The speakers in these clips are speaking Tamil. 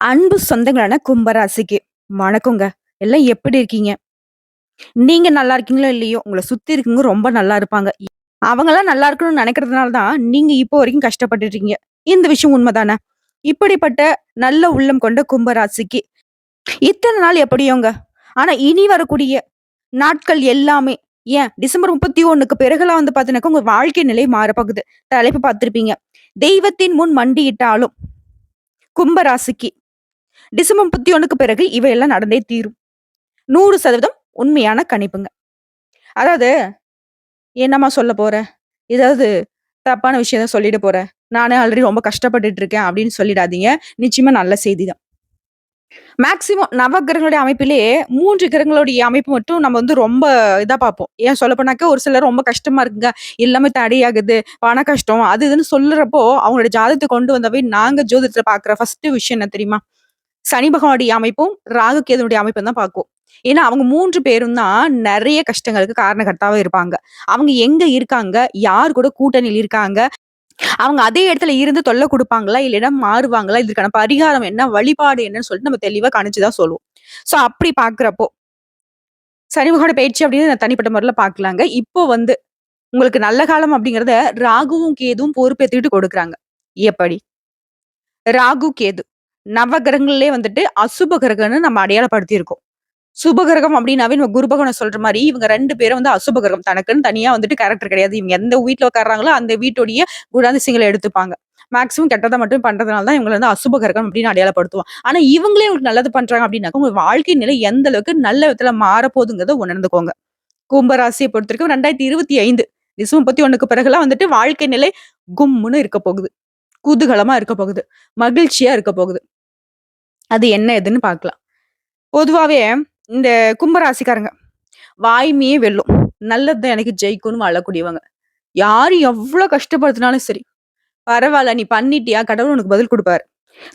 அன்பு சொந்தங்களான கும்பராசிக்கு வணக்கங்க. எல்லாம் எப்படி இருக்கீங்க? நீங்க நல்லா இருக்கீங்களோ இல்லையோ, உங்களை சுத்தி இருக்கவங்க ரொம்ப நல்லா இருப்பாங்க. அவங்களாம் நல்லா இருக்கணும்னு நினைக்கிறதுனால தான், நீங்க இப்போ வரைக்கும் கஷ்டப்பட்டுருக்கீங்க இந்த விஷயம் உண்மைதானே இப்படிப்பட்ட நல்ல உள்ளம் கொண்ட கும்பராசிக்கு, இத்தனை நாள் எப்படியோங்க. ஆனா இனி வரக்கூடிய நாட்கள் எல்லாமே ஏன் டிசம்பர் 31க்கு பிறகுலாம் வந்து பார்த்தீங்கன்னாக்கா, உங்க வாழ்க்கை நிலை மாறப்போகுது. தலைப்பு பார்த்திருப்பீங்க. தெய்வத்தின் முன் மண்டியிட்டாலும் கும்பராசிக்கு டிசம்பர் 31க்கு பிறகு இவையெல்லாம் நடந்தே தீரும். 100% உண்மையான கணிப்புங்க. அதாவது, "என்னம்மா சொல்ல போற? ஏதாவது தப்பான விஷயம் தான் சொல்லிட போற? நானே ஆல்ரெடி ரொம்ப கஷ்டப்பட்டுட்டு இருக்கேன்." அப்படின்னு சொல்லிடாதீங்க. நிச்சயமா நல்ல செய்தி தான். மேக்சிமம் நவகிரகங்களுடைய அமைப்பிலேயே மூன்று கிரகங்களுடைய அமைப்பு மட்டும் நம்ம வந்து ரொம்ப இதா பார்ப்போம். ஏன் சொல்லப்போனாக்கா, ஒரு சிலர் ரொம்ப கஷ்டமா இருக்குங்க, எல்லாமே தடையாகுது, பண கஷ்டம் அது இதுன்னு சொல்லுறப்போ, அவங்களோட ஜாதகத்தை கொண்டு வந்தவை நாங்க ஜோதிடத்துல பார்க்குற ஃபர்ஸ்ட் விஷயம் என்ன தெரியுமா? சனி பகவானுடைய அமைப்பும், ராகு கேதுனுடைய அமைப்பும் தான் பார்க்குவோம். ஏன்னா, அவங்க மூன்று பேரும் தான் நிறைய கஷ்டங்களுக்கு காரணகர்த்தாவே இருப்பாங்க. அவங்க எங்க இருக்காங்க? யார் கூட கூட்டணியில் இருக்காங்க? அவங்க அதே இடத்துல இருந்து தொல்லை கொடுப்பாங்களா இல்லைன்னா மாறுவாங்களா? இதற்கான பரிகாரம் என்ன? வழிபாடு என்னன்னு சொல்லிட்டு நம்ம தெளிவா கணிச்சுதான் சொல்லுவோம். ஸோ அப்படி பார்க்குறப்போ சனி பகவானோட பயிற்சி அப்படின்னு தனிப்பட்ட முறையில பார்க்கலாங்க. இப்போ வந்து உங்களுக்கு நல்ல காலம் அப்படிங்கிறத ராகுவும், கேதுவும் பொறுப்பேற்றுக்கிட்டு கொடுக்குறாங்க. எப்படி? ராகு, கேது நவகிரகங்கள்லயே வந்துட்டு அசுப கிரகம்னு நம்ம அடையாளப்படுத்தியிருக்கோம். சுப கிரகம் அப்படின்னாவே நம்ம குருபகனை சொல்ற மாதிரி இவங்க ரெண்டு பேரும் வந்து அசுப கிரகம். தனக்குன்னு தனியா வந்துட்டு கேரக்டர் கிடையாது. இவங்க எந்த வீட்டில் உட்காடுறாங்களோ அந்த வீட்டுடைய குணாதிசயங்களை எடுத்துப்பாங்க. மேக்ஸிமம் கெட்டதை மட்டும் பண்றதுனால தான் இவங்கள வந்து அசுப கிரகம் அப்படின்னு அடையாளப்படுத்துவோம். ஆனா இவங்களே உங்களுக்கு நல்லது பண்றாங்க அப்படின்னாக்கா, உங்க வாழ்க்கை நிலை எந்த அளவுக்கு நல்ல விதத்துல மாறப்போகுதுங்கிறத உணர்ந்துக்கோங்க. கும்பராசிய பொறுத்தவரைக்கும் 2025 டிசம்பர் 31க்கு பிறகுலாம் வந்துட்டு வாழ்க்கை நிலை கும்முன்னு இருக்க போகுது. குதூகலமா இருக்க போகுது. மகிழ்ச்சியா இருக்க போகுது. அது என்ன ஏதுன்னு பார்க்கலாம். பொதுவாகவே இந்த கும்பராசிக்காரங்க, வாய்மையே வெல்லும். நல்லதுதான் எனக்கு ஜெயிக்கும்னு வாழக்கூடியவங்க. யாரு எவ்வளோ கஷ்டப்படுத்தினாலும் சரி, பரவாயில்ல நீ பண்ணிட்டியா, கடவுள் உனக்கு பதில் கொடுப்பாரு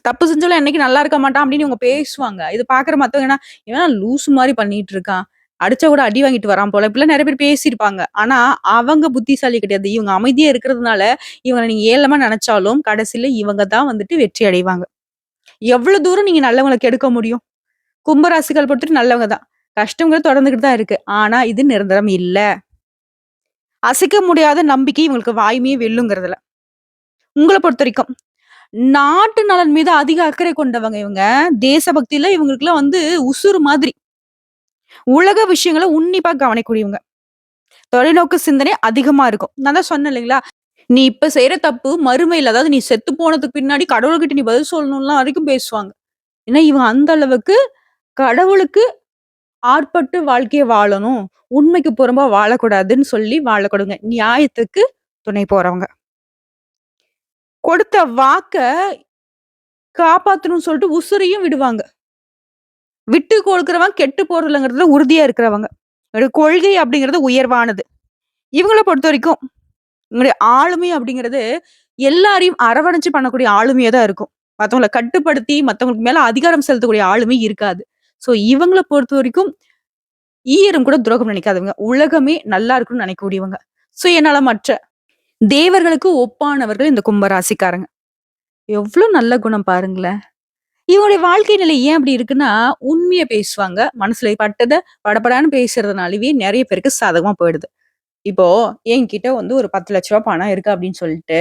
தப்பு செஞ்சாலும் என்னைக்கு நல்லா இருக்க மாட்டான் அப்படின்னு இவங்க பேசுவாங்க. இது பாக்குற மத்தவங்க என்ன, இவன் லூசு மாதிரி பண்ணிட்டு இருக்கான். அடிச்சா கூட அடி வாங்கிட்டு வரான் போல. இப்பெல்லாம் நிறைய பேர் பேசியிருப்பாங்க. ஆனா அவங்க புத்திசாலி கிடையாது. இவங்க அமைதியா இருக்கிறதுனால, இவங்களை நீங்க ஏளனமா நினைச்சாலும் கடைசியில இவங்க தான் வந்துட்டு வெற்றி அடைவாங்க. எவ்வளவு தூரம் நீங்க நல்லவங்களை கெடுக்க முடியும்? கும்பராசிகள் பொறுத்தவரைக்கும் நல்லவங்க தான். கஷ்டங்கிறது தொடர்ந்துகிட்டு தான் இருக்கு. ஆனா இது நிரந்தரம் இல்ல. அசைக்க முடியாத நம்பிக்கை இவங்களுக்கு வாய்மையே வெல்லுங்கிறதுல. பொறுத்த வரைக்கும் நாட்டு நலன் மீது அதிக அக்கறை கொண்டவங்க இவங்க. தேசபக்தியில இவங்களுக்குலாம் வந்து உசுறு மாதிரி. உலக விஷயங்களை உன்னிப்பா கவனிக்கூடியவங்க தொலைநோக்கு சிந்தனை அதிகமா இருக்கும். நான் தான் சொன்னேன் இல்லைங்களா? நீ இப்ப செய்யற தப்பு மறுமையில அதாவது நீ செத்து போனதுக்கு பின்னாடி கடவுள்கிட்ட நீ பதில் சொல்லணும்லாம் வரைக்கும் பேசுவாங்க. ஏன்னா இவங்க அந்த அளவுக்கு கடவுளுக்கு ஆட்பட்டு வாழ்க்கையை வாழணும். உண்மைக்கு புறம்பா வாழக்கூடாதுன்னு சொல்லி வாழக்கூடியவங்க. நியாயத்துக்கு துணை போறவங்க. கொடுத்த வாக்க காப்பாத்தணும்னு சொல்லிட்டு உசுரையும் விடுவாங்க. விட்டு கொடுக்கிறவங்க கெட்டு போறதுலங்கிறதுல உறுதியா இருக்கிறவங்க. ஒரு கொள்கை அப்படிங்கிறது உயர்வானது. இவங்கள பொறுத்தவரைக்கும், உங்களுடைய ஆளுமை அப்படிங்கிறது எல்லாரையும் அரவணைச்சு பண்ணக்கூடிய ஆளுமையா தான் இருக்கும். மற்றவங்களை கட்டுப்படுத்தி, மற்றவங்களுக்கு மேல அதிகாரம் செலுத்தக்கூடிய ஆளுமை இருக்காது. ஸோ இவங்கள பொறுத்தவரைக்கும், ஈயரும் கூட துரோகம் நினைக்காதவங்க. உலகமே நல்லா இருக்கும்னு நினைக்கக்கூடியவங்க. ஸோ மற்ற தேவர்களுக்கு ஒப்பானவர்கள் இந்த கும்பராசிக்காரங்க. எவ்வளோ நல்ல குணம் பாருங்களேன். இவங்களுடைய வாழ்க்கை நிலை ஏன் அப்படி இருக்குன்னா, உண்மையை பேசுவாங்க. மனசுல பட்டதை படப்படான்னு பேசுறதுனாலவே நிறைய பேருக்கு சாதகமா போயிடுது. இப்போ என்கிட்ட வந்து ஒரு பத்து லட்ச ரூபா பணம் இருக்கு அப்படின்னு சொல்லிட்டு,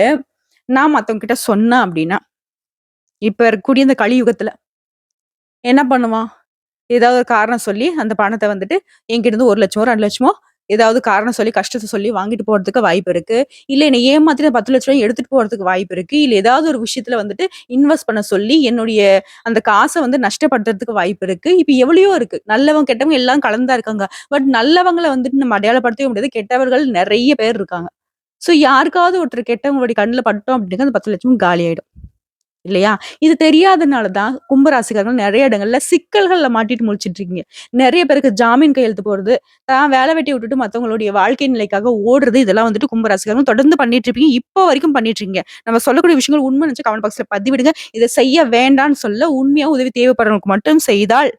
நான் மத்தவங்க கிட்ட சொன்னேன் அப்படின்னா, இப்ப இருக்கக்கூடிய இந்த கலியுகத்துல என்ன பண்ணுவான்? ஏதாவது ஒரு காரணம் சொல்லி அந்த பணத்தை வந்துட்டு என்கிட்ட இருந்து 1,00,000 2,00,000 ஏதாவது காரணம் சொல்லி கஷ்டத்தை சொல்லி வாங்கிட்டு போறதுக்கு வாய்ப்பு இருக்கு. இல்ல என்னை ஏமாத்தி அந்த ரூ. 10,00,000 எடுத்துட்டு போறதுக்கு வாய்ப்பு இருக்கு. இல்ல ஏதாவது ஒரு விஷயத்துல வந்துட்டு இன்வெஸ்ட் பண்ண சொல்லி என்னுடைய அந்த காசை வந்து நஷ்டப்படுத்துறதுக்கு வாய்ப்பு இருக்கு. இப்ப எவ்வளையோ இருக்கு. நல்லவங்க, கெட்டவங்க எல்லாம் கலந்து தான் இருக்காங்க. பட் நல்லவங்கள வந்துட்டு நம்ம அடையாளப்படுத்தவே முடியாது. கெட்டவர்கள் நிறைய பேர் இருக்காங்க. ஸோ யாருக்காவது ஒருத்தர் கெட்டவங்களுடைய கண்ணில் பட்டோம் அப்படின்னா, அந்த 10,00,000 காலியாயிடும். இல்லையா? இது தெரியாதனால தான் கும்பராசிக்காரர்கள் நிறைய இடங்கள்ல சிக்கல்கள்ல மாட்டிட்டு முடிச்சிட்டு இருக்கீங்க. நிறைய பேருக்கு ஜாமீன் கையெழுத்து போறது தான் வேலை வெட்டி விட்டுட்டு மத்தவங்களுடைய வாழ்க்கை நிலைக்காக ஓடுறது, இதெல்லாம் வந்துட்டு கும்பராசிக்காரங்க தொடர்ந்து பண்ணிட்டு இருப்பீங்க. இப்போ வரைக்கும் பண்ணிட்டு இருக்கீங்க. நம்ம சொல்லக்கூடிய விஷயங்கள் உண்மை நினைச்சு கமெண்ட் பாக்ஸ்ல பதிவிடுங்க. இதை செய்ய வேண்டாம்னு சொல்ல, உண்மையா உதவி தேவைப்படுறவங்களுக்கு மட்டும் செய்தால்,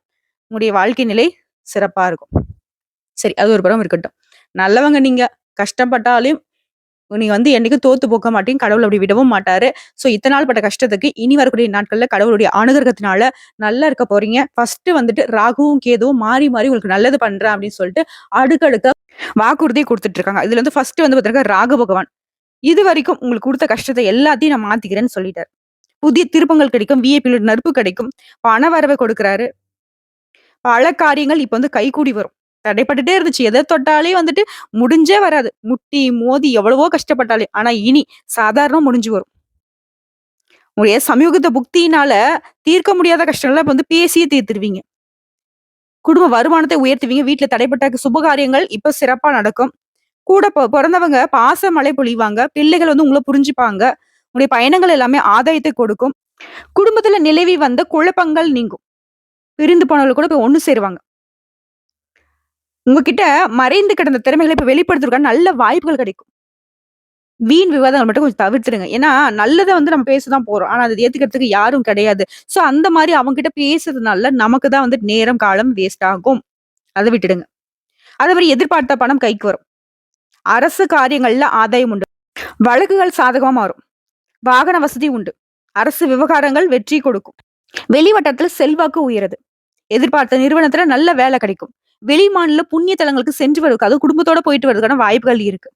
உங்களுடைய வாழ்க்கை நிலை சிறப்பா இருக்கும். சரி, அது ஒரு புறம் இருக்கட்டும். நல்லவங்க நீங்க. கஷ்டப்பட்டாலும் நீங்க வந்து என்னைக்கும் தோத்து போக்க மாட்டீங்க. கடவுள் அப்படி விடவும் மாட்டாரு. ஸோ இத்தனை நாள் பட்ட கஷ்டத்துக்கு இனி வரக்கூடிய நாட்கள்ல கடவுளுடைய அனுகிரகத்தினால நல்லா இருக்க போறீங்க. ஃபர்ஸ்ட்டு வந்துட்டு ராகுவும், கேதுவும் மாறி, மாறி உங்களுக்கு நல்லது பண்றேன் அப்படின்னு சொல்லிட்டு அடுக்கடுக்க வாக்குறுதி கொடுத்துட்டு இருக்காங்க. இதுல வந்து ஃபர்ஸ்ட் வந்து பார்த்தீங்கன்னா ராகு பகவான். இது வரைக்கும் உங்களுக்கு கொடுத்த கஷ்டத்தை எல்லாத்தையும் நான் மாத்திக்கிறேன்னு சொல்லிட்டாரு. புதிய திருப்பங்கள் கிடைக்கும். விஐபியோட நட்பு கிடைக்கும். பண வரவை கொடுக்குறாரு. பல காரியங்கள் இப்ப வந்து கைகூடி வரும். தடைப்பட்டுட்டே இருந்துச்சு. எதை தொட்டாலே வந்துட்டு முடிஞ்சே வராது. முட்டி, மோதி எவ்வளவோ கஷ்டப்பட்டாலே. ஆனா இனி சாதாரணம் முடிஞ்சு வரும். உங்களுடைய சமூகத்தை புக்தியினால தீர்க்க முடியாத கஷ்டங்கள்லாம் இப்ப வந்து பேசியே தீர்த்துருவீங்க. குடும்ப வருமானத்தை உயர்த்துவீங்க. வீட்டுல தடைப்பட்ட சுபகாரியங்கள் இப்ப சிறப்பா நடக்கும். கூட பிறந்தவங்க பாச மழை பொழிவாங்க. பிள்ளைகள் வந்து உங்களை புரிஞ்சுப்பாங்க. உங்களுடைய பயணங்கள் எல்லாமே ஆதாயத்தை கொடுக்கும். குடும்பத்துல நிலவி வந்த குழப்பங்கள் நீங்கும். பிரிந்து போனவர்கள் கூட இப்ப ஒண்ணு சேருவாங்க. உங்ககிட்ட மறைந்து கிடந்த திறமைகளை இப்ப வெளிப்படுத்துறதுக்கான நல்ல வாய்ப்புகள் கிடைக்கும். வீண் விவாதங்கள் மட்டும் கொஞ்சம் தவிர்த்துடுங்க. ஏன்னா, நல்லதை வந்து நம்ம பேச தான் போறோம். ஆனா, அத ஏத்துக்கிறதுக்கு யாரும் கிடையாது. சோ அந்த மாதிரி அவங்க கிட்ட பேசுறதுனால நமக்கு தான் வந்து நேரம், காலம் வேஸ்ட் ஆகும். அதை விட்டுடுங்க. அதே மாதிரி எதிர்பார்த்த பணம் கைக்கு வரும். அரசு காரியங்கள்ல ஆதாயம் உண்டு. வழக்குகள் சாதகமா மாறும். வாகன வசதி உண்டு. அரசு விவகாரங்கள் வெற்றி கொடுக்கும். வெளிவட்டத்தில் செல்வாக்கு உயருது. எதிர்பார்த்த நிறுவனத்துல நல்ல வேலை கிடைக்கும். வெளிமாநில புண்ணிய தலங்களுக்கு சென்று வருவதற்கு அதுவும் குடும்பத்தோட போயிட்டு வரதுக்கான வாய்ப்புகள் இருக்கு.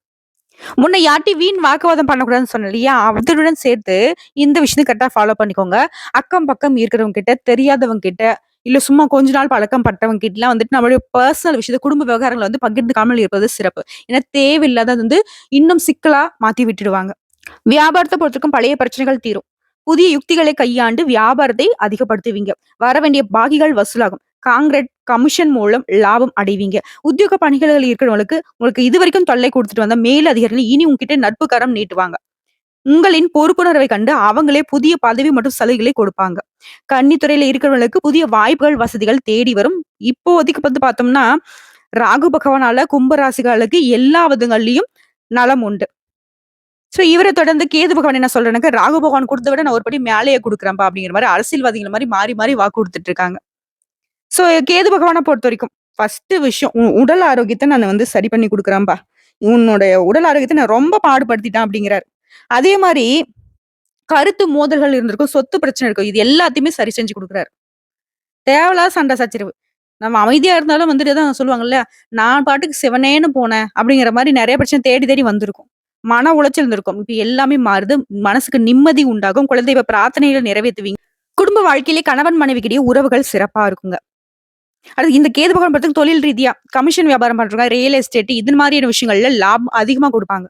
முன்ன யார்ட்டயும் வீண் வாக்குவாதம் பண்ணக்கூடாதுன்னு சொன்னேன் இல்லையா? அவருடன் சேர்த்து இந்த விஷயத்தை கரெக்டா ஃபாலோ பண்ணிக்கோங்க. அக்கம் பக்கம் இருக்கிறவங்க கிட்ட, தெரியாதவங்க கிட்ட, இல்ல சும்மா கொஞ்ச நாள் பழக்கம் பட்டவங்க கிட்டலாம் வந்துட்டு நம்மளுடைய பர்சனல் விஷயத்த குடும்ப விவகாரங்களை வந்து பகிர்ந்துக்காமல் இருப்பது சிறப்பு. ஏன்னா தேவையில்லாத வந்து இன்னும் சிக்கலா மாத்தி விட்டுடுவாங்க. வியாபாரத்தை பொறுத்தவரைக்கும் பழைய பிரச்சனைகள் தீரும். புதிய யுக்திகளை கையாண்டு வியாபாரத்தை அதிகப்படுத்துவீங்க. வர வேண்டிய பாகிகள் வசூலாகும். காங்கிரட் கமிஷன் மூலம் லாபம் அடைவீங்க. உத்தியோக பணிகளில் இருக்கிறவங்களுக்கு உங்களுக்கு இதுவரைக்கும் தொல்லை கொடுத்துட்டு வந்த மேல் அதிகாரிகள் இனி உங்ககிட்ட நட்பு கரம் நீட்டுவாங்க. உங்களின் பொறுப்புணர்வை கண்டு அவங்களே புதிய பதவி மற்றும் சலுகைகளை கொடுப்பாங்க. கன்னித்துறையில இருக்கிறவங்களுக்கு புதிய வாய்ப்புகள், வசதிகள் தேடி வரும். இப்போதைக்கு வந்து பார்த்தோம்னா, ராகு பகவானால கும்பராசிகளுக்கு எல்லா விதங்கள்லயும் நலம் உண்டு. ஸோ இவரை தொடர்ந்து கேது பகவான் என்ன சொல்றாருனாக்க, ராகு பகவான் கொடுத்த விட நான் ஒரு படி மேலேயே குடுக்குறேன்ப்பா அப்படிங்கிற மாதிரி அரசியல்வாதிகள் மாதிரி மாறி, மாறி வாக்கு கொடுத்துட்டு இருக்காங்க. ஸோ கேது பகவானை பொறுத்த வரைக்கும் ஃபர்ஸ்ட்டு விஷயம் உடல் ஆரோக்கியத்தை நான் வந்து சரி பண்ணி கொடுக்குறேன்பா உன்னுடைய உடல் ஆரோக்கியத்தை நான் ரொம்ப பாடுபடுத்திட்டேன் அப்படிங்கிறாரு. அதே மாதிரி கருத்து மோதல்கள் இருந்திருக்கும். சொத்து பிரச்சனை இருக்கும். இது எல்லாத்தையுமே சரி செஞ்சு கொடுக்குறாரு தேவையில்லாத சண்டை சச்சரவு. நம்ம அமைதியா இருந்தாலும் வந்துட்டு தான் சொல்லுவாங்கல்ல, நான் பாட்டுக்கு சிவனேன்னு போனேன் அப்படிங்கிற மாதிரி நிறைய பிரச்சனை தேடி, தேடி வந்திருக்கும். மன உளைச்சல் இருந்திருக்கும். இப்ப எல்லாமே மாறுது. மனசுக்கு நிம்மதி உண்டாகும். குலதெய்வ பிரார்த்தனையில நிறைவேத்துவீங்க. குடும்ப வாழ்க்கையிலே கணவன் மனைவிக்கிடையே உறவுகள் சிறப்பா இருக்குங்க. அடுத்து இந்த கேது பகவான் பார்த்தீங்கன்னா தொழில் ரீதியா கமிஷன் வியாபாரம் பண்றாங்க ரியல் எஸ்டேட் இது மாதிரியான விஷயங்கள்ல லாபம் அதிகமா கொடுப்பாங்க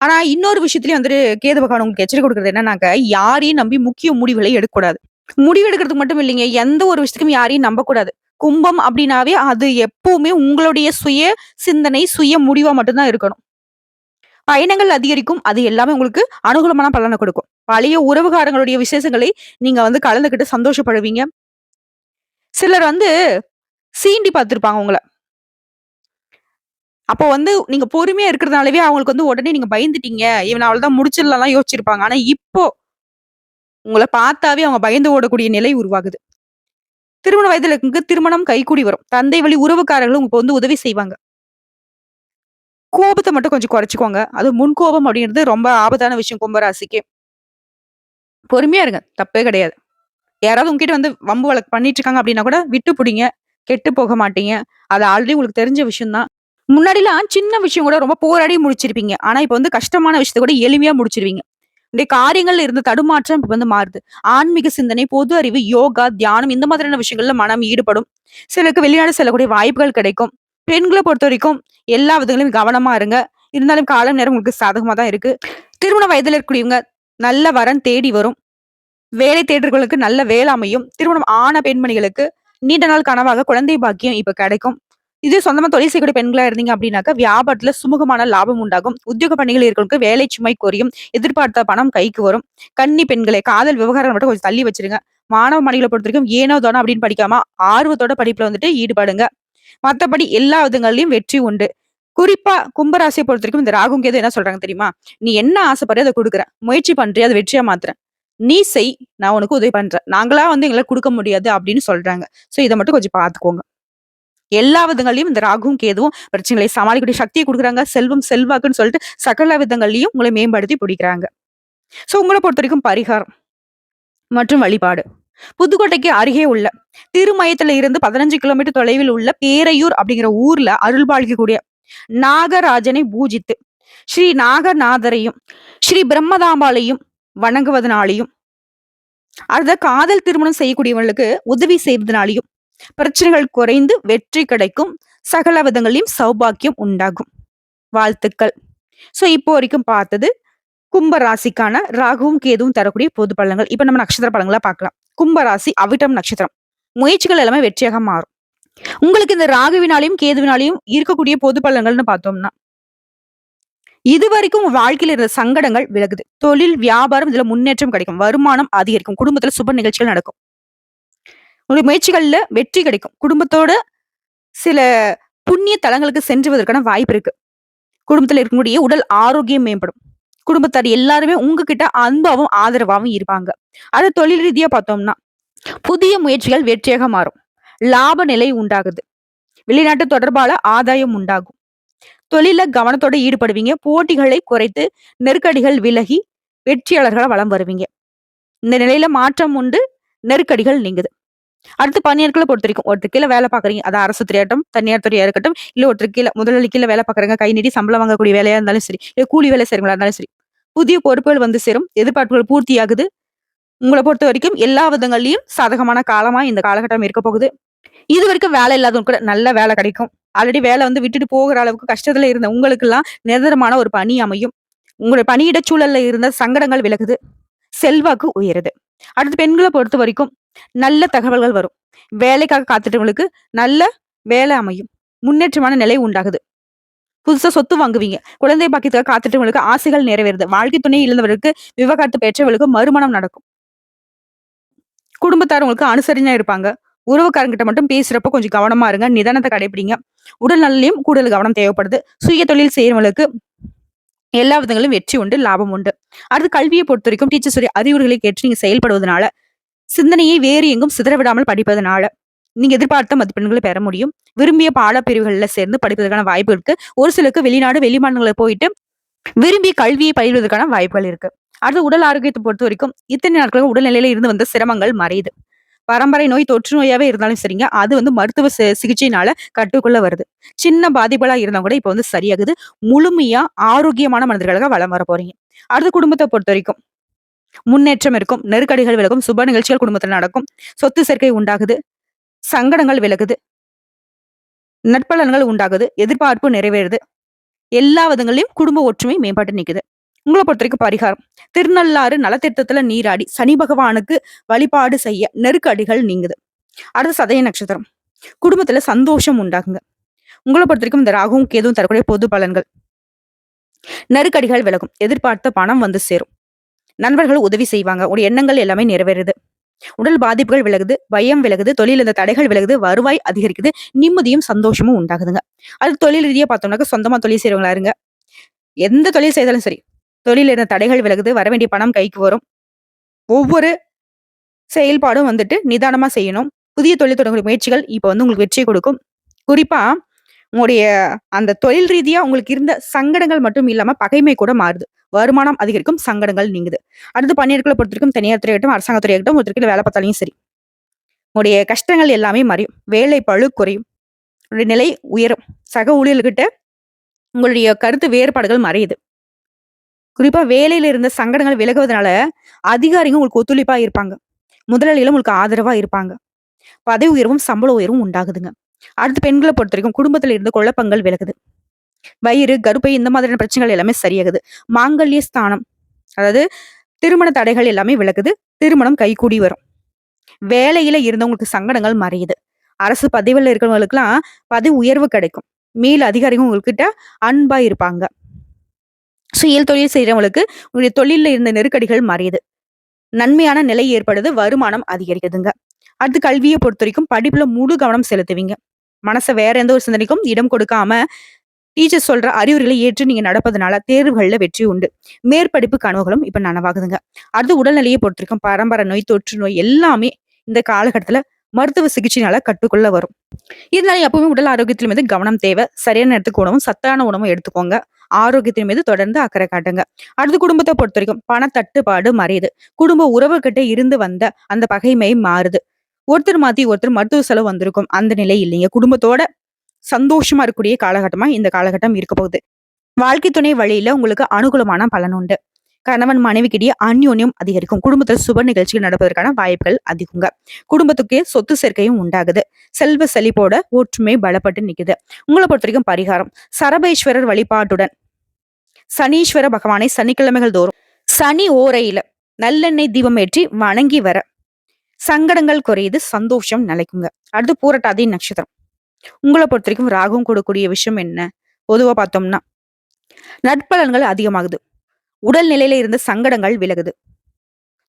ஆனா இன்னொரு விஷயத்திலயும் வந்துட்டு கேது பகவான் உங்களுக்கு எச்சரிக்கை கொடுக்குறது என்னன்னாக்க, யாரையும் நம்பி முக்கிய முடிவுகளை எடுக்கக்கூடாது. முடிவு எடுக்கிறதுக்கு மட்டும் இல்லைங்க. எந்த ஒரு விஷயத்துக்கும் யாரையும் நம்பக்கூடாது. கும்பம் அப்படின்னாவே அது எப்பவுமே உங்களுடைய சுய சிந்தனை, சுய முடிவா மட்டும்தான் இருக்கணும். பயணங்கள் அதிகரிக்கும். அது எல்லாமே உங்களுக்கு அனுகூலமான பலனை கொடுக்கும். பழைய உறவுகாரங்களுடைய விசேஷங்களை நீங்க வந்து கலந்துக்கிட்டு சந்தோஷப்படுவீங்க. சிலர் வந்து சீண்டி பார்த்துருப்பாங்க உங்களை அப்போ வந்து நீங்க பொறுமையா இருக்கிறதுனாலவே அவங்களுக்கு வந்து உடனே நீங்க பயந்துட்டீங்க. இவன அவ்வளவுதான் முடிச்சிடலாம் யோசிச்சிருப்பாங்க. ஆனா இப்போ உங்களை பார்த்தாவே அவங்க பயந்து ஓடக்கூடிய நிலை உருவாகுது. திருமண வயதில இருக்கவங்க திருமணம் கைகூடி வரும். தந்தை வழி உறவுக்காரர்களும் உங்களுக்கு வந்து உதவி செய்வாங்க. கோபத்தை மட்டும் கொஞ்சம் குறைச்சிக்கோங்க அது முன்கோபம் அப்படிங்கிறது ரொம்ப ஆபத்தான விஷயம் கும்பராசிக்கு பொறுமையா இருங்க. தப்பே கிடையாது. யாராவது உங்ககிட்ட வந்து வம்பு வழக்கு பண்ணிட்டு இருக்காங்க அப்படின்னா கூட விட்டு பிடிங்க கெட்டு போக மாட்டீங்க. அது ஆல்ரெடி உங்களுக்கு தெரிஞ்ச விஷயம்தான் முன்னாடிலாம் சின்ன விஷயம் கூட ரொம்ப போராடி முடிச்சிருப்பீங்க. ஆனா இப்ப வந்து கஷ்டமான விஷயத்த கூட எளிமையா முடிச்சிருவீங்க. இந்த காரியங்கள்ல இருந்த தடுமாற்றம் இப்ப வந்து மாறுது. ஆன்மீக சிந்தனை, பொது அறிவு, யோகா, தியானம் இந்த மாதிரியான விஷயங்கள்ல மனம் ஈடுபடும். சிலருக்கு வெளிநாடு செல்லக்கூடிய வாய்ப்புகள் கிடைக்கும். பெண்களை பொறுத்த வரைக்கும் எல்லா விதங்களிலும் கவனமா இருங்க. இருந்தாலும் காலம் நேரம் உங்களுக்கு சாதகமா தான் இருக்கு. திருமண வயதில் இருக்கக்கூடியவங்க நல்ல வரன் தேடி வரும். வேலை தேடல்களுக்கு நல்ல வேலை அமையும். திருமணம் ஆன பெண்மணிகளுக்கு நீண்ட நாள் கனவாக குழந்தை பாக்கியம் இப்ப கிடைக்கும். இதே சொந்தமா தொழில் செய்யக்கூடிய பெண்களா இருந்தீங்க அப்படின்னாக்க, வியாபாரத்துல சுமூகமான லாபம் உண்டாகும். உத்தியோக பணிகள் இருக்கிறவங்களுக்கு வேலை சுமை குறையும். எதிர்பார்த்த பணம் கைக்கு வரும். கன்னி பெண்களை காதல் விவகாரம் மட்டும் கொஞ்சம் தள்ளி வச்சிருங்க மாணவ மணிகளை பொறுத்த வரைக்கும் ஏனோ தானோ அப்படின்னு படிக்காம ஆர்வத்தோட படிப்புல வந்துட்டு ஈடுபாடுங்க மத்தபடி எல்லா விதங்கள்லயும் வெற்றி உண்டு. குறிப்பா கும்பராசிய பொறுத்தவரைக்கும் இந்த ராகும் கேது என்ன சொல்றாங்க தெரியுமா? "நீ என்ன ஆசைப்படுற அதை கொடுக்குற முயற்சி பண்றியா? அதை வெற்றியா மாத்துறேன். நீ செய். நான் உனக்கு உதவி பண்றேன். நாங்களா வந்து எங்களால குடுக்க முடியாது" அப்படின்னு சொல்றாங்க. சோ இதை மட்டும் கொஞ்சம் பார்த்துக்கோங்க. எல்லா விதங்களையும் இந்த ராகும் கேதுவும் பிரச்சனைகளை சமாளிக்கக்கூடிய சக்தியை கொடுக்குறாங்க செல்வம் செல்வாக்குன்னு சொல்லிட்டு சகல விதங்களையும் உங்களை மேம்படுத்தி பிடிக்கிறாங்க சோ உங்களை பொறுத்த வரைக்கும் பரிகாரம் மற்றும் வழிபாடு புதுக்கோட்டைக்கு அருகே உள்ள திருமயத்துல இருந்து பதினஞ்சு கிலோமீட்டர் தொலைவில் உள்ள பேரையூர் அப்படிங்கிற ஊர்ல அருள்பாலிக்கக்கூடிய நாகராஜனை பூஜித்து ஸ்ரீ நாகநாதரையும் ஸ்ரீ பிரம்மதாம்பாளையும் வணங்குவதனாலையும் அடுத்த காதல் திருமணம் செய்யக்கூடியவர்களுக்கு உதவி செய்வதனாலையும் பிரச்சனைகள் குறைந்து வெற்றி கிடைக்கும் சகல விதங்களையும் சௌபாக்கியம் உண்டாகும். வாழ்த்துக்கள். சோ இப்போ வரைக்கும் பார்த்தது கும்ப ராசிக்கான ராகுவும் கேதுவும் தரக்கூடிய பொது பழங்கள் இப்ப நம்ம நட்சத்திர பழங்களா பார்க்கலாம். கும்பராசி அவிட்டம் நட்சத்திரம். முயற்சிகள் எல்லாமே வெற்றியாக மாறும். உங்களுக்கு இந்த ராகுவினாலையும் கேதுவினாலையும் இருக்கக்கூடிய பொது பலன்கள்னு பார்த்தோம்னா இது வரைக்கும் உங்க வாழ்க்கையில இருந்த சங்கடங்கள் விலகுது. தொழில் வியாபாரம் இதுல முன்னேற்றம் கிடைக்கும். வருமானம் அதிகரிக்கும். குடும்பத்துல சுப நிகழ்ச்சிகள் நடக்கும். உங்களுடைய முயற்சிகள்ல வெற்றி கிடைக்கும். குடும்பத்தோட சில புண்ணிய தலங்களுக்கு சென்றுவதற்கான வாய்ப்பு இருக்கு. குடும்பத்தில் இருக்கக்கூடிய உடல் ஆரோக்கியம் மேம்படும். குடும்பத்தார் எல்லாருமே உங்ககிட்ட அன்பாவும் ஆதரவாகவும் இருப்பாங்க. அது தொழில் ரீதியா பார்த்தோம்னா புதிய முயற்சிகள் வெற்றியாக மாறும். லாப நிலை உண்டாகுது. வெளிநாட்டு தொடர்பால ஆதாயம் உண்டாகும். தொழில கவனத்தோட ஈடுபடுவீங்க. போட்டிகளை குறைத்து நெருக்கடிகள் விலகி வெற்றியாளர்களை வலம் வருவீங்க. இந்த நிலையில மாற்றம் உண்டு நெருக்கடிகள் நீங்குது. அடுத்து பணியாட்களை பொறுத்த வரைக்கும் ஒருத்தர் கீழே வேலை பாக்குறீங்க அது அரசு துறையாட்டம் தனியார் துறையா இருக்கட்டும் இல்ல ஒருத்தர் கீழே முதலாளி கீழே வேலை பாக்குறாங்க கை நீட்டி சம்பளம் வாங்கக்கூடிய வேலையா இருந்தாலும் சரி இல்ல கூலி வேலை செய்யறவங்களா இருந்தாலும் சரி புதிய பொறுப்புகள் வந்து சேரும். எதிர்பார்ப்புகள் பூர்த்தியாகுது. உங்களை பொறுத்த வரைக்கும் எல்லா விதங்கள்லயும் சாதகமான காலமா இந்த காலகட்டம் இருக்க போகுது. இது வரைக்கும் வேலை இல்லாதவங்க கூட நல்ல வேலை கிடைக்கும். ஆல்ரெடி வேலை வந்து விட்டுட்டு போகிற அளவுக்கு கஷ்டத்துல இருந்த உங்களுக்கு எல்லாம் நிரந்தரமான ஒரு பணி அமையும். உங்களுடைய பணியிட சூழல்ல இருந்த சங்கடங்கள் விலகுது. செல்வாக்கு உயருது. அடுத்து பெண்களை பொறுத்த வரைக்கும் நல்ல தகவல்கள் வரும். வேலைக்காக காத்துட்டவங்களுக்கு நல்ல வேலை அமையும். முன்னேற்றமான நிலை உண்டாகுது. புதுசா சொத்து வாங்குவீங்க. குழந்தை பாக்கியத்துக்காக காத்துட்டவங்களுக்கு ஆசைகள் நிறைவேறுது. வாழ்க்கை துணை இழந்தவர்களுக்கு விவகாரத்து பெற்றவர்களுக்கு மறுமணம் நடக்கும். குடும்பத்தார் உங்களுக்கு அனுசரிஞ்சா இருப்பாங்க. உறவுக்காரங்கிட்ட மட்டும் பேசுறப்ப கொஞ்சம் கவனமா இருங்க. நிதானத்தை கடைபிடிங்க. உடல் நலனையும் கூடுதல் கவனம் தேவைப்படுது. சுய தொழில் செய்யறவங்களுக்கு எல்லா விதங்களும் வெற்றி உண்டு லாபம் உண்டு. அடுத்து கல்வியை பொறுத்த வரைக்கும் டீச்சர்ஸுடைய அறிவுரைகளை கேட்டு நீங்க செயல்படுவதனால சிந்தனையை வேறு எங்கும் சிதற விடாமல் படிப்பதனால நீங்க எதிர்பார்த்த மதிப்பெண்களை பெற முடியும். விரும்பிய பாடப்பிரிவுகளில் சேர்ந்து படிப்பதற்கான வாய்ப்பு இருக்கு. ஒரு சிலருக்கு வெளிநாடு வெளிமாநிலங்களில் போயிட்டு விரும்பிய கல்வியை பயில்வதற்கான வாய்ப்புகள் இருக்கு. அடுத்து உடல் ஆரோக்கியத்தை பொறுத்த வரைக்கும் இத்தனை நாட்களுக்கு உடல்நிலையில இருந்து வந்த சிரமங்கள் மறையுது. பரம்பரை நோய் தொற்று நோயாவே இருந்தாலும் சரிங்க. அது வந்து மருத்துவ சிகிச்சையினால கட்டுக்குள்ள வருது. சின்ன பாதிப்புகளா இருந்தா கூட இப்ப வந்து சரியாகுது. முழுமையா ஆரோக்கியமான மனிதர்களாக வளம் வர போறீங்க. அடுத்து குடும்பத்தை பொறுத்த வரைக்கும் முன்னேற்றம் இருக்கும். நெருக்கடிகள் விலகும். சுப நிகழ்ச்சிகள் குடும்பத்தில் நடக்கும். சொத்து சேர்க்கை உண்டாகுது. சங்கடங்கள் விலகுது. நட்பலன்கள் உண்டாகுது. எதிர்பார்ப்பு நிறைவேறுது. எல்லா விதங்களையும் குடும்ப ஒற்றுமை மேம்பட்டு நிற்குது உங்களை பொறுத்த வரைக்கும் பரிகாரம். திருநள்ளாறு நலத்திட்டத்துல நீராடி சனி பகவானுக்கு வழிபாடு செய்ய நெருக்கடிகள் நீங்குது. அடுத்து சதய நட்சத்திரம். குடும்பத்துல சந்தோஷம் உண்டாகுங்க. உங்களை பொறுத்த வரைக்கும் இந்த ராகுவும் கேதுவும் தரக்கூடிய பொது பலன்கள். நெருக்கடிகள் விலகும். எதிர்பார்த்த பணம் வந்து சேரும். நண்பர்கள் உதவி செய்வாங்க. உடைய எண்ணங்கள் எல்லாமே நிறைவேறுது. உடல் பாதிப்புகள் விலகுது பயம் விலகுது தொழில் இந்த தடைகள் விலகுது வருவாய் அதிகரிக்குது நிம்மதியும் சந்தோஷமும் உண்டாகுதுங்க. அது தொழில் ரீதியா பார்த்தோம்னாக்க சொந்தமா தொழில் செய்யறவங்களா இருங்க. எந்த தொழில் செய்தாலும் சரி தொழில் இருந்த தடைகள் விலகுது வர வேண்டிய பணம் கைக்கு வரும். ஒவ்வொரு செயல்பாடும் வந்துட்டு நிதானமா செய்யணும். புதிய தொழில் தொடங்கக்கூடிய முயற்சிகள் இப்போ வந்து உங்களுக்கு வெற்றியை கொடுக்கும். குறிப்பா உங்களுடைய அந்த தொழில் ரீதியா உங்களுக்கு இருந்த சங்கடங்கள் மட்டும் இல்லாம பகைமை கூட மாறுது. வருமானம் அதிகரிக்கும் சங்கடங்கள் நீங்குது. அடுத்து பணியாளர்களை பொறுத்திருக்கும் தனியார் துறையாகட்டும் அரசாங்க துறையாகட்டும் ஒருத்தருக்கு வேலை பார்த்தாலையும் சரி. உங்களுடைய கஷ்டங்கள் எல்லாமே மறையும். வேலை பழு குறையும். உங்களுடைய நிலை உயரும். சக ஊழியர்கிட்ட உங்களுடைய கருத்து வேறுபாடுகள் மறையுது. குறிப்பா வேலையில இருந்த சங்கடங்கள் விலகுவதனால அதிகாரிகள் உங்களுக்கு ஒத்துழைப்பா இருப்பாங்க. முதலாளிகளும் உங்களுக்கு ஆதரவா இருப்பாங்க. பதவி உயர்வும் சம்பள உயர்வும் உண்டாகுதுங்க. அடுத்து பெண்களை பொறுத்த வரைக்கும் குடும்பத்தில் இருந்த குழப்பங்கள் விலகுது. வயிறு கருப்பை இந்த மாதிரியான பிரச்சனைகள் எல்லாமே சரியாகுது. மாங்கல்ய ஸ்தானம் அதாவது திருமண தடைகள் எல்லாமே விளக்குது திருமணம் கைகூடி வரும். வேலையில இருந்தவங்களுக்கு சங்கடங்கள் மறையுது. அரசு பதவியில் இருக்கிறவங்களுக்குலாம் பதவி உயர்வு கிடைக்கும். மேல் அதிகாரிகள் உங்ககிட்ட அன்பா இருப்பாங்க. சுய தொழில் செய்யறவங்களுக்கு உங்களுடைய தொழில இருந்த நெருக்கடிகள் மறையுது. நன்மையான நிலை ஏற்படுது வருமானம் அதிகரிக்குதுங்க. அடுத்து கல்வியை பொறுத்த வரைக்கும் படிப்புல முழு கவனம் செலுத்துவீங்க. மனசை வேற எந்த ஒரு சிந்தனைக்கும் இடம் கொடுக்காம டீச்சர் சொல்ற அறிவுரைகளை ஏற்று நீங்க நடப்பதனால தேர்வுகளில் வெற்றி உண்டு. மேற்படிப்பு கனவுகளும் இப்ப நனவாகுதுங்க. அடுத்து உடல்நிலையை பொறுத்திருக்கும் பரம்பரை நோய் தொற்று நோய் எல்லாமே இந்த காலகட்டத்துல மருத்துவ சிகிச்சையினால கட்டுக்குள்ள வரும். இதனால எப்பவுமே உடல் ஆரோக்கியத்தின் மீது கவனம் தேவை. சரியான நேரத்துக்கு உணவும் சத்தான உணவும் எடுத்துக்கோங்க. ஆரோக்கியத்தின் மீது தொடர்ந்து அக்கறை காட்டுங்க. அடுத்து குடும்பத்தை பொறுத்த வரைக்கும் பண தட்டுப்பாடு மறையுது. குடும்ப உறவுகிட்ட இருந்து வந்த அந்த பகைமை மாறுது. ஒருத்தர் மாத்தி ஒருத்தர் மருத்துவ செலவு வந்திருக்கும். அந்த நிலை இல்லைங்க. குடும்பத்தோட சந்தோஷமா இருக்கக்கூடிய காலகட்டமா இந்த காலகட்டம் இருக்க போகுது. வாழ்க்கை துணை வழியில உங்களுக்கு அனுகூலமான பலன் உண்டு. கணவன் மனைவிக்கிடையே அந்யோன்யம் அதிகரிக்கும். குடும்பத்தில் சுப நிகழ்ச்சிகள் நடப்பதற்கான வாய்ப்புகள் அதிகங்க. குடும்பத்துக்கே சொத்து சேர்க்கையும் உண்டாகுது. செல்வ செழிப்போட ஒற்றுமை பலப்பட்டு நிக்குது. உங்களை பொறுத்த வரைக்கும் பரிகாரம். சரபேஸ்வரர் வழிபாட்டுடன் சனீஸ்வர பகவானை சனிக்கிழமைகள் தோறும் சனி ஓரையில நல்லெண்ணெய் தீபம் ஏற்றி வணங்கி வர சங்கடங்கள் குறையுது சந்தோஷம் நிலைக்குங்க. அடுத்து பூரட்டாதி நட்சத்திரம். உங்களை பொறுத்த வரைக்கும் ராகம் கொடுக்கக்கூடிய விஷயம் என்ன? பொதுவா பார்த்தோம்னா நட்பலன்கள் அதிகமாகுது. உடல் நிலையில இருந்த சங்கடங்கள் விலகுது.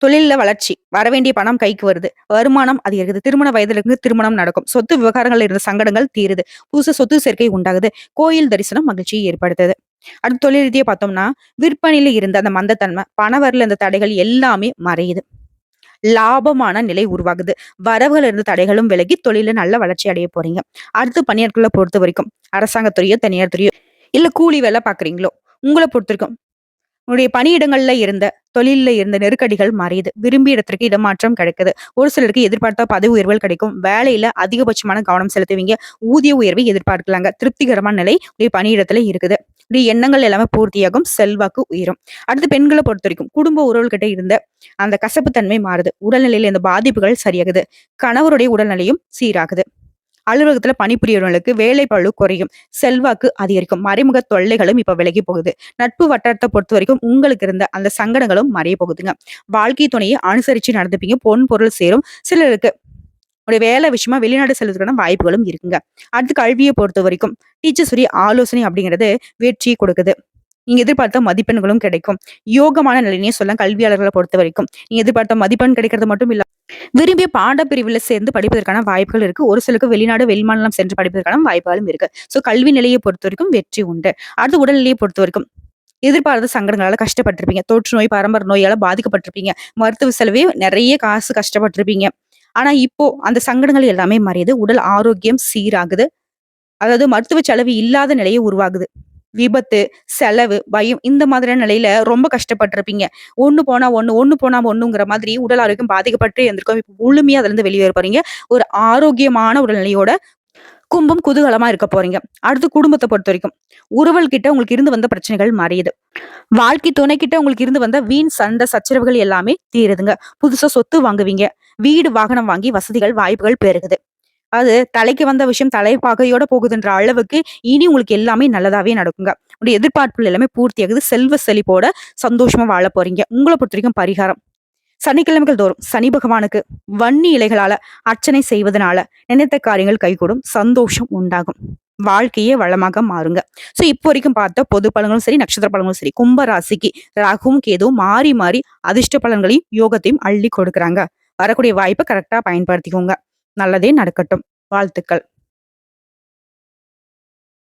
தொழில வளர்ச்சி வரவேண்டிய பணம் கைக்கு வருது. வருமானம் அதிகரிக்குது. திருமண வயதில் இருந்து திருமணம் நடக்கும். சொத்து விவகாரங்கள் இருந்த சங்கடங்கள் தீருது. புதுசு சொத்து சேர்க்கை உண்டாகுது. கோயில் தரிசனம் மகிழ்ச்சியை ஏற்படுத்துது. அடுத்து தொழில் ரீதியை பார்த்தோம்னா விற்பனையில இருந்த அந்த மந்தத்தன்மை பணவரில் இருந்த தடைகள் எல்லாமே மறையுது. லாபமான நிலை உருவாகுது. வரவுகள் இருந்த தடைகளும் விலகி தொழில நல்ல வளர்ச்சி அடைய போறீங்க. அடுத்து பணியாட்களை பொறுத்த வரைக்கும் அரசாங்கத்துறையோ தனியார் துறையோ இல்ல கூலி வேலை பாக்குறீங்களோ உங்களை பொறுத்த வரைக்கும் உங்களுடைய பணியிடங்கள்ல இருந்த தொழிலில் இருந்த நெருக்கடிகள் மறையுது. விரும்பிய இடத்திற்கு இடமாற்றம் கிடைக்குது. ஒரு சிலருக்கு எதிர்பார்த்த பதவி உயர்வுகள் கிடைக்கும். வேலையில அதிகபட்சமான கவனம் செலுத்துவீங்க. ஊதிய உயர்வை எதிர்பார்க்கலாங்க. திருப்திகரமான நிலை உடைய பணியிடத்துல இருக்குது. இப்படி எண்ணங்கள் எல்லாமே பூர்த்தியாகும் செல்வாக்கு உயரும். அடுத்து பெண்களை பொறுத்த வரைக்கும் குடும்ப உறவுகிட்ட இருந்த அந்த கசப்புத்தன்மை மாறுது. உடல்நிலையில இந்த பாதிப்புகள் சரியாகுது. கணவருடைய உடல்நிலையும் சீராகுது. அலுவலகத்துல பணிபுரியவர்களுக்கு வேலை பழு குறையும். செல்வாக்கு அதிகரிக்கும். மறைமுக தொல்லைகளும் இப்ப விலகி போகுது. நட்பு வட்டாரத்தை பொறுத்த வரைக்கும் உங்களுக்கு இருந்த அந்த சங்கடங்களும் மறைய போகுதுங்க. வாழ்க்கை துணையை அனுசரிச்சு நடந்துப்பீங்க. பொன் பொருள் சேரும். சிலருக்கு உடைய வேலை விஷயமா வெளிநாடு செல்வதற்கான வாய்ப்புகளும் இருக்குங்க. அடுத்து கல்வியை பொறுத்த வரைக்கும் டீச்சர்ஸ் உடைய ஆலோசனை அப்படிங்கிறது வெற்றியை கொடுக்குது. நீங்க எதிர்பார்த்த மதிப்பெண்களும் கிடைக்கும். யோகமான நிலையினே சொல்ல கல்வியாளர்களை பொறுத்த வரைக்கும் நீங்க எதிர்பார்த்த மதிப்பெண் கிடைக்கிறது மட்டும் இல்ல விரும்பிய பாடப்பிரிவில் சேர்ந்து படிப்பதற்கான வாய்ப்புகள் இருக்கு. ஒரு சிலருக்கு வெளிநாடு வெளிமாநிலம் சென்று படிப்பதற்கான வாய்ப்புகளும் இருக்கு. ஸோ கல்வி நிலையை பொறுத்த வரைக்கும் வெற்றி உண்டு. அடுத்து உடல்நிலையை பொறுத்த வரைக்கும் எதிர்பாராத சங்கடங்களால கஷ்டப்பட்டிருப்பீங்க. தொற்று நோய் பரம்பரை நோயால பாதிக்கப்பட்டிருப்பீங்க. மருத்துவ செலவே நிறைய காசு கஷ்டப்பட்டிருப்பீங்க. ஆனா இப்போ அந்த சங்கடங்கள் எல்லாமே மாறியது. உடல் ஆரோக்கியம் சீராகுது. அதாவது மருத்துவ செலவு இல்லாத நிலையை உருவாகுது. விபத்து செலவு பயம் இந்த மாதிரியான நிலையில ரொம்ப கஷ்டப்பட்டிருப்பீங்க. ஒண்ணு போனா ஒண்ணு ஒண்ணு போனா ஒண்ணுங்கிற மாதிரி உடல் ஆரோக்கியம் பாதிக்கப்பட்டு இருந்திருக்கோம். இப்போ முழுமையா அதுல இருந்து வெளியே போறீங்க. ஒரு ஆரோக்கியமான உடல்நிலையோட கும்பம் குதூகலமா இருக்க போறீங்க. அடுத்து குடும்பத்தை பொறுத்த வரைக்கும். உறவல் கிட்ட உங்களுக்கு இருந்து வந்த பிரச்சனைகள் மறையுது. வாழ்க்கை துணை கிட்ட உங்களுக்கு இருந்து வந்த வீண் சண்டை சச்சரவுகள் எல்லாமே தீருதுங்க. புதுசா சொத்து வாங்குவீங்க. வீடு வாகனம் வாங்கி வசதிகள் வாய்ப்புகள் பெருகுது. அது தலைக்கு வந்த விஷயம் தலைப்பாகையோட போகுதுன்ற அளவுக்கு இனி உங்களுக்கு எல்லாமே நல்லதாவே நடக்குங்க. உடைய எதிர்பார்ப்புகள் எல்லாமே பூர்த்தியாகுது. செல்வ செழிப்போட சந்தோஷமா வாழ போறீங்க. உங்களை பொறுத்த வரைக்கும் பரிகாரம். சனிக்கிழமைகள் தோறும் சனி பகவானுக்கு வன்னி இலைகளால அர்ச்சனை செய்வதனால நினைத்த காரியங்கள் கைகூடும். சந்தோஷம் உண்டாகும். வாழ்க்கையே வளமாக மாறுங்க. சோ இப்போ வரைக்கும் பார்த்த பொது பலன்களும் சரி நட்சத்திர பலன்களும் சரி கும்ப ராசிக்கு ராகுவும் கேதுவும் மாறி மாறி அதிர்ஷ்ட பலன்களையும் யோகத்தையும் அள்ளி கொடுக்குறாங்க. வரக்கூடிய வாய்ப்பை கரெக்டாக பயன்படுத்திக்கோங்க. நல்லதே நடக்கட்டும். வாழ்த்துக்கள்.